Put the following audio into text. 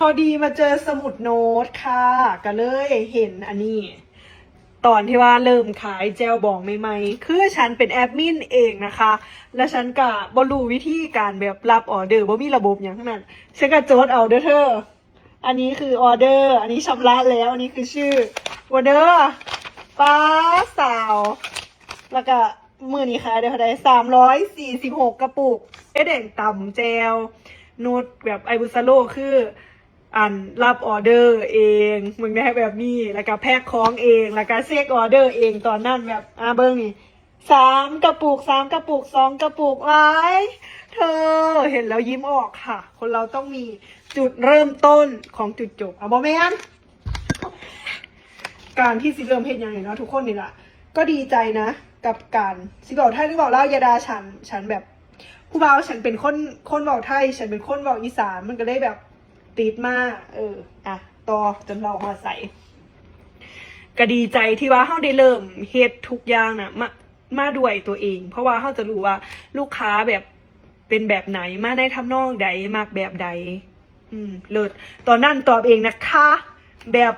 พอดีมาเจอสมุดโน้ตค่ะ ก็เลยเห็นอันนี้ ตอนที่ว่าเริ่มขายเจลบองใหม่ๆ คือฉันเป็นแอดมินเองนะคะ และฉันก็บรู้วิธีการแบบรับออเดอร์บ่มีระบบอย่างนั้นฉันก็โจทย์เอาเด้อเธอ อันนี้คือออเดอร์ อันนี้ชำระแล้ว อันนี้คือชื่อวอเดอร์ป้าสาว แล้วก็มือนี้ขายได้เท่าไหร่สามร้อยสี่สิบหกกระปุกเอเด่งต่ำเจลนูดแบบไอบุสโลคือ อันรับออเดอร์เอง มึงได้แบบนี้แล้วก็แพ็คของเอง แล้วก็เซ็กออเดอร์เองตอนนั้นแบบอ่าเบิ้งนี่สามกระปุกสามกระปุกสองกระปุกไว้เธอเห็นแล้วยิ้มออกค่ะ คนเราต้องมีจุดเริ่มต้นของจุดจบเอะบอแมนการที่สิเริ่มเห็นย่างไรเนาะทุกคนนี่แหละก็ดีใจนะ กับการสิบอกไทยหรือบอกเล่ายาดาฉัน ฉันแบบผู้บ่าวฉันเป็นคนคนบอกไทย ฉันเป็นคนบอกอีสานมันก็เลยแบบ ติดมาก เออ อะ ต่อจนเราหอใส่ก็ดีใจที่ว่าเขาได้เริ่มเฮ็ดทุกอย่างนะมามาด้วยตัวเอง เพราะว่าเขาจะรู้ว่าลูกค้าแบบเป็นแบบไหนมาได้ทำนองใดมากแบบใด อืม เลิศตอนนั้นตอบเองนะคะ แบบ